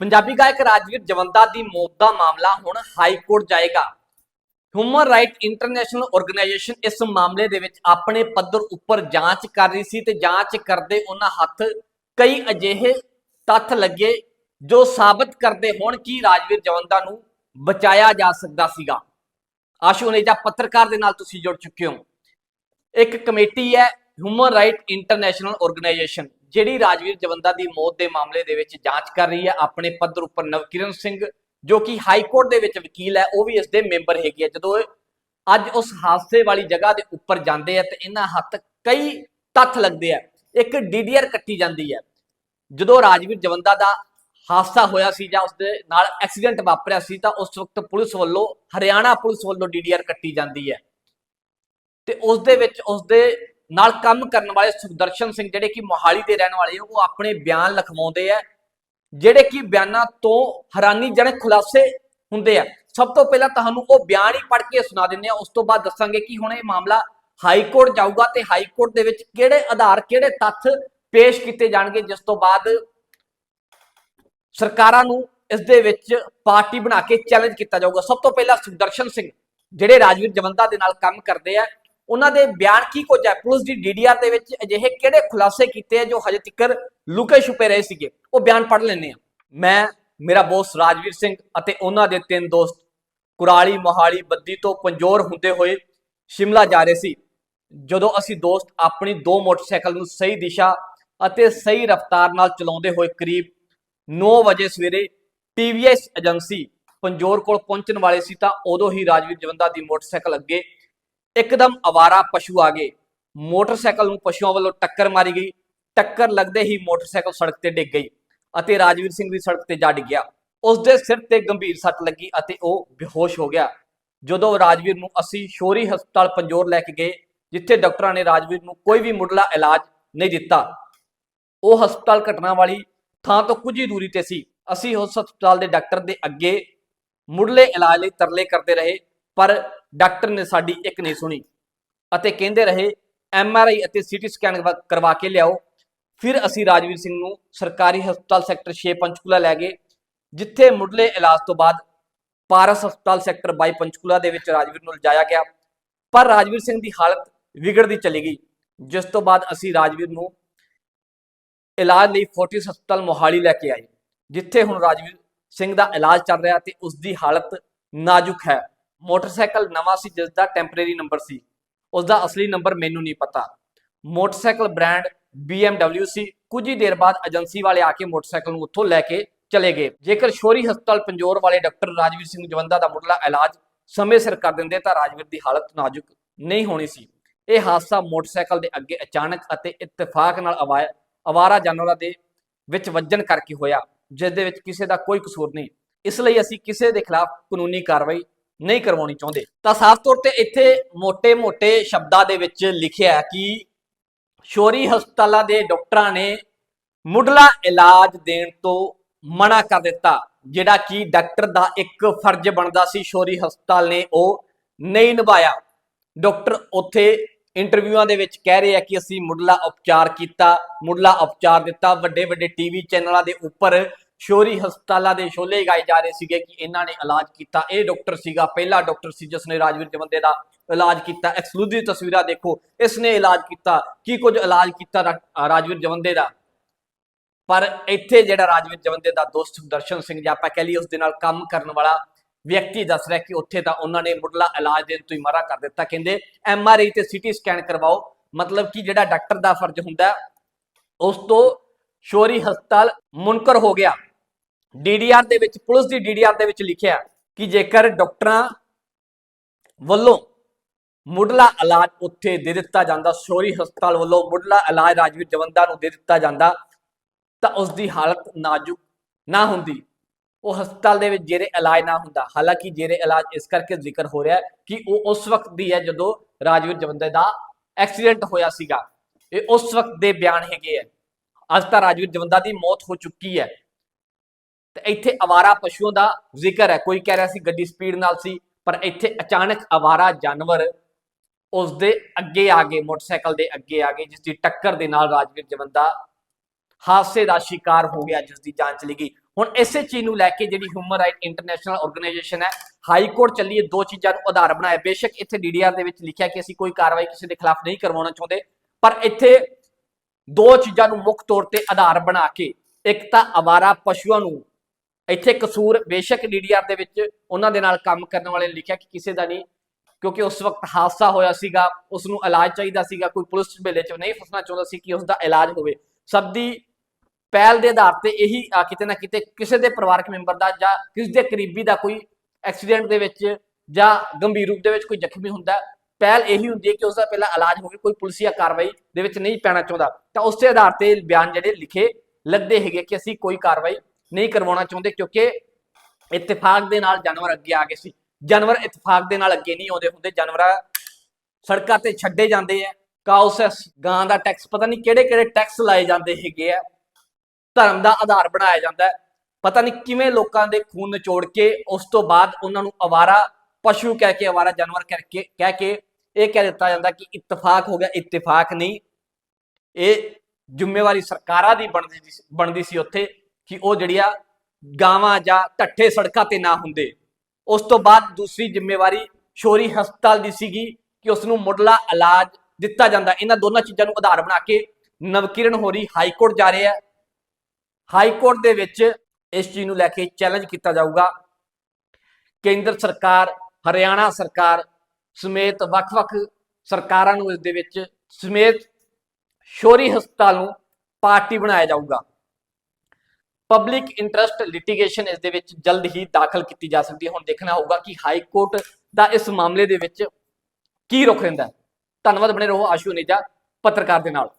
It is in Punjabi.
ਪੰਜਾਬੀ ਗਾਇਕ ਰਾਜਵੀਰ ਜਵੰਦਾ ਦੀ ਮੌਤ ਦਾ ਮਾਮਲਾ ਹੁਣ ਹਾਈ ਕੋਰਟ ਜਾਏਗਾ। ਹਿਊਮਨ ਰਾਈਟ ਇੰਟਰਨੈਸ਼ਨਲ ਆਰਗੇਨਾਈਜੇਸ਼ਨ ਇਸ ਮਾਮਲੇ ਦੇ ਵਿੱਚ ਆਪਣੇ ਪੱਧਰ ਉੱਪਰ ਜਾਂਚ ਕਰ ਰਹੀ ਸੀ ਤੇ ਜਾਂਚ ਕਰਦੇ ਉਹਨਾਂ ਹੱਥ ਕਈ ਅਜਿਹੇ ਤੱਥ ਲੱਗੇ ਜੋ ਸਾਬਤ ਕਰਦੇ ਹੋਣ ਕਿ ਰਾਜਵੀਰ ਜਵੰਦਾ ਨੂੰ ਬਚਾਇਆ ਜਾ ਸਕਦਾ ਸੀਗਾ। ਆਸ਼ੂ ਨੇਜਾ ਪੱਤਰਕਾਰ ਦੇ ਨਾਲ ਤੁਸੀਂ ਜੁੜ ਚੁੱਕੇ ਹੋ। ਇੱਕ ਕਮੇਟੀ ਹੈ ਹਿਊਮਨ ਰਾਈਟ ਇੰਟਰਨੈਸ਼ਨਲ ਆਰਗੇਨਾਈਜੇਸ਼ਨ ਜਿਹੜੀ ਰਾਜਵੀਰ ਜਵੰਦਾ ਦੀ ਮੌਤ ਦੇ ਮਾਮਲੇ ਦੇ ਵਿੱਚ ਜਾਂਚ ਕਰ ਰਹੀ ਹੈ, ਆਪਣੇ ਪੱਧਰ ਉੱਪਰ ਨਵਕਿਰਨ ਸਿੰਘ, ਜੋ ਕਿ ਹਾਈ ਕੋਰਟ ਦੇ ਵਿੱਚ ਵਕੀਲ ਹੈ, ਉਹ ਵੀ ਇਸ ਦੇ ਮੈਂਬਰ ਹੈਗੇ ਆ। ਜਦੋਂ ਅੱਜ ਉਸ ਹਾਦਸੇ ਵਾਲੀ ਜਗ੍ਹਾ ਦੇ ਉੱਪਰ ਜਾਂਦੇ ਆ ਤੇ ਇਹਨਾਂ ਹੱਥ ਕਈ ਤੱਥ ਲੱਗਦੇ ਆ। ਇੱਕ ਡੀਡੀਆਰ ਕੱਟੀ ਜਾਂਦੀ ਹੈ। ਜਦੋਂ ਰਾਜਵੀਰ ਜਵੰਦਾ ਦਾ ਹਾਦਸਾ ਹੋਇਆ ਸੀ ਜਾਂ ਉਸਦੇ ਨਾਲ ਐਕਸੀਡੈਂਟ ਵਾਪਰਿਆ ਸੀ ਤਾਂ ਉਸ ਵਕਤ ਪੁਲਿਸ ਵੱਲੋਂ, ਹਰਿਆਣਾ ਪੁਲਿਸ ਵੱਲੋਂ ਡੀਡੀਆਰ ਕੱਟੀ ਜਾਂਦੀ ਹੈ। ਤੇ ਉਸ ਦੇ ਵਿੱਚ ਉਸ ਦੇ ਨਾਲ ਕੰਮ ਕਰਨ ਵਾਲੇ ਸੁਖਦਰਸ਼ਨ ਸਿੰਘ ਜਿਹੜੇ ਕਿ ਮੋਹਾਲੀ ਦੇ ਰਹਿਣ ਵਾਲੇ ਆ, ਉਹ ਆਪਣੇ ਬਿਆਨ ਲਿਖਵਾਉਂਦੇ ਆ, ਜਿਹੜੇ ਕਿ ਬਿਆਨਾਂ ਤੋਂ ਹੈਰਾਨੀਜਨਕ ਖੁਲਾਸੇ ਹੁੰਦੇ ਆ। ਸਭ ਤੋਂ ਪਹਿਲਾਂ ਤੁਹਾਨੂੰ ਉਹ ਬਿਆਨ ਹੀ ਪੜ੍ਹ ਕੇ ਸੁਣਾ ਦਿੰਦੇ ਆ, ਉਸ ਤੋਂ ਬਾਅਦ ਦੱਸਾਂਗੇ ਕਿ ਹੁਣ ਇਹ ਮਾਮਲਾ ਹਾਈ ਕੋਰਟ ਜਾਊਗਾ ਤੇ ਹਾਈ ਕੋਰਟ ਦੇ ਵਿੱਚ ਕਿਹੜੇ ਆਧਾਰ, ਕਿਹੜੇ ਤੱਥ ਪੇਸ਼ ਕੀਤੇ ਜਾਣਗੇ, ਜਿਸ ਤੋਂ ਬਾਅਦ ਸਰਕਾਰਾਂ ਨੂੰ ਇਸ ਦੇ ਵਿੱਚ ਪਾਰਟੀ ਬਣਾ ਕੇ ਚੈਲੰਜ ਕੀਤਾ ਜਾਊਗਾ। ਸਭ ਤੋਂ ਪਹਿਲਾਂ ਸੁਖਦਰਸ਼ਨ ਸਿੰਘ, ਜਿਹੜੇ ਰਾਜਵੀਰ ਜਵੰਦਾ ਦੇ ਨਾਲ ਕੰਮ ਕਰਦੇ ਆ ਉਹਨਾਂ ਦੇ ਬਿਆਨ ਕੀ ਕੁਝ ਹੈ? ਪੁਲਿਸ ਦੀ ਡੀਡੀਆਰ ਦੇ ਵਿੱਚ ਅਜਿਹੇ ਕਿਹੜੇ ਖੁਲਾਸੇ ਕੀਤੇ ਜੋ ਹਜੇ ਤੱਕ ਲੁਕੇ ਛੁਪੇ ਰਹੇ ਸੀਗੇ? ਉਹ ਬਿਆਨ ਪੜ੍ਹ ਲੈਣੇ ਆ ਮੈਂ, ਮੇਰਾ ਬੋਸ ਰਾਜਵੀਰ ਸਿੰਘ ਅਤੇ ਉਹਨਾਂ ਦੇ ਤਿੰਨ ਦੋਸਤ ਕੁਰਾਲੀ, ਮੋਹਾਲੀ, ਬੱਦੀ ਤੋਂ ਪੰਜੋਰ ਹੁੰਦੇ ਹੋਏ ਸ਼ਿਮਲਾ ਜਾ ਰਹੇ ਸੀ। ਜਦੋਂ ਅਸੀਂ ਦੋਸਤ ਆਪਣੀ ਦੋ ਮੋਟਰਸਾਈਕਲ ਨੂੰ ਸਹੀ ਦਿਸ਼ਾ ਅਤੇ ਸਹੀ ਰਫ਼ਤਾਰ ਨਾਲ ਚਲਾਉਂਦੇ ਹੋਏ ਕਰੀਬ 9 ਵਜੇ ਸਵੇਰੇ TVS ਏਜੰਸੀ ਪੰਜੋਰ ਕੋਲ ਪਹੁੰਚਣ ਵਾਲੇ ਸੀ ਤਾਂ ਉਦੋਂ ਹੀ ਰਾਜਵੀਰ ਜਵੰਦਾ ਦੀ ਮੋਟਰਸਾਈਕਲ ਅੱਗੇ ਇੱਕਦਮ ਅਵਾਰਾ ਪਸ਼ੂ ਆ ਗਏ। ਮੋਟਰਸਾਈਕਲ ਨੂੰ ਪਸ਼ੂਆਂ ਵੱਲੋਂ ਟੱਕਰ ਮਾਰੀ ਗਈ। ਟੱਕਰ ਲੱਗਦੇ ਹੀ ਮੋਟਰਸਾਈਕਲ ਸੜਕ ਤੇ ਡਿੱਗ ਗਈ ਅਤੇ ਰਾਜਵੀਰ ਸਿੰਘ ਵੀ ਸੜਕ ਤੇ ਜਾ ਡਿੱਗਿਆ ਉਸ ਦੇ ਸਿਰ ਤੇ ਗੰਭੀਰ ਸੱਟ ਲੱਗੀ ਅਤੇ ਉਹ ਬੇਹੋਸ਼ ਹੋ ਗਿਆ। ਜਦੋਂ ਰਾਜਵੀਰ ਨੂੰ ਅਸੀਂ ਸ਼ੋਰੀ ਹਸਪਤਾਲ ਪੰਜੋਰ ਲੈ ਕੇ ਗਏ, ਜਿੱਥੇ ਡਾਕਟਰਾਂ ਨੇ ਰਾਜਵੀਰ ਨੂੰ ਕੋਈ ਵੀ ਮੁੱਢਲਾ ਇਲਾਜ ਨਹੀਂ ਦਿੱਤਾ। ਉਹ ਹਸਪਤਾਲ ਘਟਨਾ ਵਾਲੀ ਥਾਂ ਤੋਂ ਕੁਝ ਹੀ ਦੂਰੀ ਤੇ ਸੀ। ਅਸੀਂ ਉਸ ਹਸਪਤਾਲ ਦੇ ਡਾਕਟਰ ਦੇ ਅੱਗੇ ਮੁੱਢਲੇ ਇਲਾਜ ਲਈ ਤਰਲੇ ਕਰਦੇ ਰਹੇ। ਪਰ ਡਾਕਟਰ ਨੇ ਸਾਡੀ ਇੱਕ ਨਹੀਂ ਸੁਣੀ ਅਤੇ ਕਹਿੰਦੇ ਰਹੇ ਐਮ ਆਰ ਆਈ ਅਤੇ ਸੀਟੀ ਸਕੈਨ ਕਰਵਾ ਕੇ ਲਿਆਓ। ਫਿਰ ਅਸੀਂ ਰਾਜਵੀਰ ਸਿੰਘ ਨੂੰ ਸਰਕਾਰੀ ਹਸਪਤਾਲ ਸੈਕਟਰ 6 ਪੰਚਕੂਲਾ ਲੈ ਗਏ, ਜਿੱਥੇ ਮੁੱਢਲੇ ਇਲਾਜ ਤੋਂ ਬਾਅਦ ਪਾਰਸ ਹਸਪਤਾਲ ਸੈਕਟਰ 22 ਪੰਚਕੂਲਾ ਦੇ ਵਿੱਚ ਰਾਜਵੀਰ ਨੂੰ ਲਿਜਾਇਆ ਗਿਆ। ਪਰ ਰਾਜਵੀਰ ਸਿੰਘ ਦੀ ਹਾਲਤ ਵਿਗੜਦੀ ਚਲੀ ਗਈ। ਜਿਸ ਤੋਂ ਬਾਅਦ ਅਸੀਂ ਰਾਜਵੀਰ ਨੂੰ ਇਲਾਜ ਲਈ ਫੋਰਟਿਸ ਹਸਪਤਾਲ ਮੋਹਾਲੀ ਲੈ ਕੇ ਆਏ, ਜਿੱਥੇ ਹੁਣ ਰਾਜਵੀਰ ਸਿੰਘ ਦਾ ਇਲਾਜ ਚੱਲ ਰਿਹਾ ਤੇ ਉਸ ਦੀ ਹਾਲਤ ਨਾਜ਼ੁਕ ਹੈ। ਮੋਟਰਸਾਈਕਲ ਨਵਾਂ ਸੀ ਜਿਸ ਦਾ ਟੈਂਪਰੇਰੀ ਨੰਬਰ ਸੀ। ਉਸ ਦਾ ਅਸਲੀ ਨੰਬਰ ਮੈਨੂੰ ਨਹੀਂ ਪਤਾ। ਮੋਟਰਸਾਈਕਲ ਬ੍ਰਾਂਡ BMW ਸੀ। ਕੁਝ ਹੀ ਦੇਰ ਬਾਅਦ ਏਜੰਸੀ ਵਾਲੇ ਆ ਕੇ ਮੋਟਰਸਾਈਕਲ ਨੂੰ ਉੱਥੋਂ ਲੈ ਕੇ ਚਲੇ ਗਏ। ਜੇਕਰ ਸ਼ੋਰੀ ਹਸਪਤਾਲ ਪੰਜੋਰ ਵਾਲੇ ਡਾਕਟਰ ਰਾਜਵੀਰ ਸਿੰਘ ਜਵੰਦਾ ਦਾ ਮੁੱਢਲਾ ਇਲਾਜ ਸਮੇਂ ਸਿਰ ਕਰ ਦਿੰਦੇ ਤਾਂ ਰਾਜਵੀਰ ਦੀ ਹਾਲਤ ਨਾਜ਼ੁਕ ਨਹੀਂ ਹੋਣੀ ਸੀ। ਇਹ ਹਾਦਸਾ ਮੋਟਰਸਾਈਕਲ ਦੇ ਅੱਗੇ ਅਚਾਨਕ ਅਤੇ ਇਤਫਾਕ ਨਾਲ ਅਵਾ- ਅਵਾਰਾ ਜਾਨਵਰਾਂ ਦੇ ਵਿੱਚ ਵੱਜਣ ਕਰਕੇ ਹੋਇਆ ਜਿਸ ਦੇ ਵਿੱਚ ਕਿਸੇ ਦਾ ਕੋਈ ਕਸੂਰ ਨਹੀਂ। ਇਸ ਲਈ ਅਸੀਂ ਕਿਸੇ ਦੇ ਖਿਲਾਫ ਕਾਨੂੰਨੀ ਕਾਰਵਾਈ ਨਹੀਂ ਕਰਵਾਉਣੀ ਚਾਹੁੰਦੇ। ਤਾਂ ਸਾਫ਼ ਤੌਰ ਤੇ ਇੱਥੇ ਮੋٹے-ਮੋٹے ਸ਼ਬਦਾਂ ਦੇ ਵਿੱਚ ਲਿਖਿਆ ਕਿ ਸ਼ੋਰੀ ਹਸਪਤਾਲਾਂ ਦੇ ਡਾਕਟਰਾਂ ਨੇ ਮੁੱਢਲਾ ਇਲਾਜ ਦੇਣ ਤੋਂ ਮਨਾ ਕਰ ਦਿੱਤਾ, ਜਿਹੜਾ ਕਿ ਡਾਕਟਰ ਦਾ ਇੱਕ ਫਰਜ਼ ਬਣਦਾ ਸੀ, ਸ਼ੋਰੀ ਹਸਪਤਾਲ ਨੇ ਉਹ ਨਹੀਂ ਨਿਭਾਇਆ। ਡਾਕਟਰ ਉੱਥੇ ਇੰਟਰਵਿਊਆਂ ਦੇ ਵਿੱਚ ਕਹਿ ਰਹੇ ਆ ਕਿ ਅਸੀਂ ਮੁੱਢਲਾ ਉਪਚਾਰ ਕੀਤਾ, ਮੁੱਢਲਾ ਉਪਚਾਰ ਦਿੱਤਾ ਵੱਡੇ ਵੱਡੇ ਟੀਵੀ ਚੈਨਲਾਂ ਦੇ ਉੱਪਰ ਸ਼ੋਰੀ ਹਸਪਤਾਲਾਂ ਦੇ ਸ਼ੋਲੇ ਗਾਏ ਜਾ ਰਹੇ ਸੀਗੇ ਕਿ ਇਹਨਾਂ ਨੇ ਇਲਾਜ ਕੀਤਾ। ਇਹ ਡਾਕਟਰ ਸੀਗਾ, ਪਹਿਲਾ ਡਾਕਟਰ ਸੀ ਜਿਸ ਨੇ ਰਾਜਵੀਰ ਜਵੰਦੇ ਦਾ ਇਲਾਜ ਕੀਤਾ। ਐਕਸਕਲੂਸਿਵ ਤਸਵੀਰਾਂ ਦੇਖੋ ਇਸ ਨੇ ਇਲਾਜ ਕੀਤਾ। ਕੀ ਕੁਝ ਇਲਾਜ ਕੀਤਾ ਰਾਜਵੀਰ ਜਵੰਦੇ ਦਾ? ਪਰ ਇੱਥੇ ਜਿਹੜਾ ਰਾਜਵੀਰ ਜਵੰਦੇ ਦਾ ਦੋਸਤ ਦਰਸ਼ਨ ਸਿੰਘ ਜਾਂ ਆਪਾਂ ਕਹਿ ਲਈਏ ਉਸ ਦੇ ਨਾਲ ਕੰਮ ਕਰਨ ਵਾਲਾ ਵਿਅਕਤੀ ਦੱਸ ਰਿਹਾ ਕਿ ਉੱਥੇ ਤਾਂ ਉਹਨਾਂ ਨੇ ਮੁੱਢਲਾ ਇਲਾਜ ਦੇਣ ਤੋਂ ਹੀ ਮਨਾ ਕਰ ਦਿੱਤਾ। ਕਹਿੰਦੇ, ਐਮ ਆਰ ਆਈ ਤੇ ਸੀਟੀ ਸਕੈਨ ਕਰਵਾਓ। ਮਤਲਬ ਕਿ ਜਿਹੜਾ ਡਾਕਟਰ ਦਾ ਫਰਜ਼ ਹੁੰਦਾ, ਉਸ ਤੋਂ ਸ਼ੋਰੀ ਹਸਪਤਾਲ ਮੁਨਕਰ ਹੋ ਗਿਆ। ਡੀਡੀਆਰ ਦੇ ਵਿੱਚ, ਪੁਲਿਸ ਦੀ ਡੀਡੀਆਰ ਦੇ ਵਿੱਚ ਲਿਖਿਆ ਕਿ ਜੇਕਰ ਡਾਕਟਰਾਂ ਵੱਲੋਂ ਮੁੱਢਲਾ ਇਲਾਜ ਉੱਥੇ ਦੇ ਦਿੱਤਾ ਜਾਂਦਾ, ਸ਼ੋਰੀ ਹਸਪਤਾਲ ਵੱਲੋਂ ਮੁੱਢਲਾ ਇਲਾਜ ਰਾਜਵੀਰ ਜਵੰਦਾ ਨੂੰ ਦੇ ਦਿੱਤਾ ਜਾਂਦਾ, ਤਾਂ ਉਸ ਦੀ ਹਾਲਤ ਨਾਜ਼ੁਕ ਨਾ ਹੁੰਦੀ। ਉਹ ਹਸਪਤਾਲ ਦੇ ਵਿੱਚ ਜੇਰੇ ਇਲਾਜ ਨਾ ਹੁੰਦਾ। ਹਾਲਾਂਕਿ ਜੇਰੇ ਇਲਾਜ ਇਸ ਕਰਕੇ ਜ਼ਿਕਰ ਹੋ ਰਿਹਾ ਕਿ ਉਹ ਉਸ ਵਕਤ ਦੀ ਹੈ ਜਦੋਂ ਰਾਜਵੀਰ ਜਵੰਦੇ ਦਾ ਐਕਸੀਡੈਂਟ ਹੋਇਆ ਸੀਗਾ। ਇਹ ਉਸ ਵਕਤ ਦੇ ਬਿਆਨ ਹੈਗੇ ਆ। ਅੱਜ ਤਾਂ ਰਾਜਵੀਰ ਜਵੰਦਾ ਦੀ ਮੌਤ ਹੋ ਚੁੱਕੀ ਹੈ। ਤੇ ਇੱਥੇ ਅਵਾਰਾ ਪਸ਼ੂਆਂ ਦਾ ਜ਼ਿਕਰ ਹੈ। ਕੋਈ ਕਹਿ ਰਿਹਾ ਸੀ ਗੱਡੀ ਸਪੀਡ ਨਾਲ ਸੀ, ਪਰ ਇੱਥੇ ਅਚਾਨਕ ਅਵਾਰਾ ਜਾਨਵਰ ਉਸ ਦੇ ਅੱਗੇ ਆ ਗਏ, ਮੋਟਰਸਾਈਕਲ ਦੇ ਅੱਗੇ ਆ ਗਏ ਜਿਸ ਦੀ ਟੱਕਰ ਦੇ ਨਾਲ ਰਾਜਵੀਰ ਜਵੰਦਾ ਹਾਦਸੇ ਦਾ ਸ਼ਿਕਾਰ ਹੋ ਗਿਆ ਜਿਸ ਦੀ ਜਾਨ ਚਲੀ ਗਈ। ਹੁਣ ਇਸੇ ਚੀਜ਼ ਨੂੰ ਲੈ ਕੇ ਜਿਹੜੀ ਹਿਊਮਨ ਰਾਈਟ ਇੰਟਰਨੈਸ਼ਨਲ ਆਰਗੇਨਾਈਜੇਸ਼ਨ ਹੈ ਹਾਈ ਕੋਰਟ ਚੱਲੀਏ, ਦੋ ਚੀਜ਼ਾਂ ਨੂੰ ਆਧਾਰ ਬਣਾਇਆ। ਬੇਸ਼ੱਕ ਇੱਥੇ ਡੀਡੀਆਰ ਦੇ ਵਿੱਚ ਲਿਖਿਆ ਕਿ ਅਸੀਂ ਕੋਈ ਕਾਰਵਾਈ ਕਿਸੇ ਦੇ ਖਿਲਾਫ ਨਹੀਂ ਕਰਵਾਉਣਾ ਚਾਹੁੰਦੇ, ਪਰ ਇੱਥੇ ਦੋ ਚੀਜ਼ਾਂ ਨੂੰ ਮੁੱਖ ਤੌਰ ਤੇ ਆਧਾਰ ਬਣਾ ਕੇ ਇੱਕ ਤਾਂ ਅਵਾਰਾ ਪਸ਼ੂਆਂ ਨੂੰ ਇੱਥੇ ਕਸੂਰ ਬੇਸ਼ੱਕ ਡੀਡੀਆਰ ਦੇ ਵਿੱਚ ਉਹਨਾਂ ਦੇ ਨਾਲ ਕੰਮ ਕਰਨ ਵਾਲੇ ਨੇ ਲਿਖਿਆ ਕਿ ਕਿਸੇ ਦਾ ਨਹੀਂ, ਕਿਉਂਕਿ ਉਸ ਵਕਤ ਹਾਦਸਾ ਹੋਇਆ ਸੀਗਾ ਉਸ ਨੂੰ ਇਲਾਜ ਚਾਹੀਦਾ ਸੀਗਾ, ਕੋਈ ਪੁਲਿਸ ਵੇਲੇ 'ਚ ਨਹੀਂ ਫਸਣਾ ਚਾਹੁੰਦਾ ਸੀ ਕਿ ਉਸ ਦਾ ਇਲਾਜ ਹੋਵੇ। ਸਭ ਦੀ ਪਹਿਲ ਦੇ ਆਧਾਰ ਤੇ ਇਹੀ ਕਿਤੇ ਨਾ ਕਿਤੇ ਕਿਸੇ ਦੇ ਪਰਿਵਾਰਕ ਮੈਂਬਰ ਦਾ ਜਾਂ ਕਿਸੇ ਦੇ ਕਰੀਬੀ ਦਾ ਕੋਈ ਐਕਸੀਡੈਂਟ ਦੇ ਵਿੱਚ ਜਾਂ ਗੰਭੀਰ ਰੂਪ ਦੇ ਵਿੱਚ ਕੋਈ ਜ਼ਖਮੀ ਹੁੰਦਾ ਪਹਿਲ ਇਹੀ ਹੁੰਦੀ ਹੈ ਕਿ ਉਸ ਦਾ ਪਹਿਲਾਂ ਇਲਾਜ ਹੋਵੇ ਕੋਈ ਪੁਲਿਸੀਆ ਕਾਰਵਾਈ ਦੇ ਵਿੱਚ ਨਹੀਂ ਪੈਣਾ ਚਾਹੁੰਦਾ। ਤਾਂ ਉਸ ਦੇ ਆਧਾਰ ਤੇ ਬਿਆਨ ਜਿਹੜੇ ਲਿਖੇ ਲੱਗਦੇ ਹੈਗੇ ਕਿ ਅਸੀਂ ਕੋਈ ਕਾਰਵਾਈ ਨਹੀਂ ਕਰਵਾਉਣਾ ਚਾਹੁੰਦੇ ਕਿਉਂਕਿ ਇਤਫਾਕ ਦੇ ਨਾਲ ਜਾਨਵਰ ਅੱਗੇ ਆ ਗਏ ਸੀ। ਜਾਨਵਰ ਇਤਫਾਕ ਦੇ ਨਾਲ ਅੱਗੇ ਨਹੀਂ ਆਉਂਦੇ ਹੁੰਦੇ। ਜਾਨਵਰਾਂ ਸੜਕਾਂ ਤੇ ਛੱਡੇ ਜਾਂਦੇ ਆ। ਕਾਉਸਸ ਗਾਂ ਦਾ ਟੈਕਸ, ਪਤਾ ਨਹੀਂ ਕਿਹੜੇ ਕਿਹੜੇ ਟੈਕਸ ਲਾਏ ਜਾਂਦੇ ਹੈਗੇ ਆ। ਧਰਮ ਦਾ ਆਧਾਰ ਬਣਾਇਆ ਜਾਂਦਾ ਪਤਾ ਨਹੀਂ ਕਿਵੇਂ ਲੋਕਾਂ ਦੇ ਖੂਨ ਨਿਚੋੜ ਕੇ ਉਸ ਤੋਂ ਬਾਅਦ ਉਹਨਾਂ ਨੂੰ ਅਵਾਰਾ ਪਸ਼ੂ ਕਹਿ ਕੇ, ਅਵਾਰਾ ਜਾਨਵਰ ਕਰਕੇ ਕਹਿ ਕੇ ਇਹ ਕਹਿ ਦਿੱਤਾ ਜਾਂਦਾ ਕਿ ਇਤਫਾਕ ਹੋ ਗਿਆ। ਇਤਫਾਕ ਨਹੀਂ। ਇਹ ਜ਼ਿੰਮੇਵਾਰੀ ਸਰਕਾਰਾਂ ਦੀ ਬਣਦੀ ਬਣਦੀ ਸੀ ਉੱਥੇ। ਕਿ ਉਹ ਜਿਹੜੀਆਂ ਗਾਵਾਂ ਜਾਂ ਢੱਠੇ ਸੜਕਾਂ ਤੇ ਨਾ ਹੁੰਦੇ। ਉਸ ਤੋਂ ਬਾਅਦ ਦੂਸਰੀ ਜ਼ਿੰਮੇਵਾਰੀ ਸ਼ੋਰੀ ਹਸਪਤਾਲ ਦੀ ਸੀਗੀ ਕਿ ਉਸ ਨੂੰ ਮੁੱਢਲਾ ਇਲਾਜ ਦਿੱਤਾ ਜਾਂਦਾ। ਇਹਨਾਂ ਦੋਨਾਂ ਚੀਜ਼ਾਂ ਨੂੰ ਆਧਾਰ ਬਣਾ ਕੇ ਨਵਕਿਰਨ ਹੋਰੀ ਹਾਈ ਕੋਰਟ ਜਾ ਰਿਹਾ ਆ। ਹਾਈ ਕੋਰਟ ਦੇ ਵਿੱਚ ਇਸ ਚੀਜ਼ ਨੂੰ ਲੈ ਕੇ ਚੈਲੰਜ ਕੀਤਾ ਜਾਊਗਾ। ਕੇਂਦਰ ਸਰਕਾਰ, ਹਰਿਆਣਾ ਸਰਕਾਰ ਸਮੇਤ ਵੱਖ-ਵੱਖ ਸਰਕਾਰਾਂ ਨੂੰ ਇਸ ਦੇ ਵਿੱਚ ਸਮੇਤ ਸ਼ੋਰੀ ਹਸਪਤਾਲ ਨੂੰ ਪਾਰਟੀ ਬਣਾਇਆ ਜਾਊਗਾ। ਪਬਲਿਕ ਇੰਟਰਸਟ ਲਿਟੀਗੇਸ਼ਨ ਇਸ ਦੇ ਵਿੱਚ ਜਲਦ ਹੀ ਦਾਖਲ ਕੀਤੀ ਜਾ ਸਕਦੀ ਹੈ। ਹੁਣ ਦੇਖਣਾ ਹੋਊਗਾ ਕਿ ਹਾਈ ਕੋਰਟ ਦਾ ਇਸ ਮਾਮਲੇ ਦੇ ਵਿੱਚ ਕੀ ਰੁਖ ਰਹਿੰਦਾ ਧੰਨਵਾਦ, ਬਣੇ ਰਹੋ ਆਸ਼ੂ ਨੇਜਾ ਪੱਤਰਕਾਰ ਦੇ ਨਾਲ।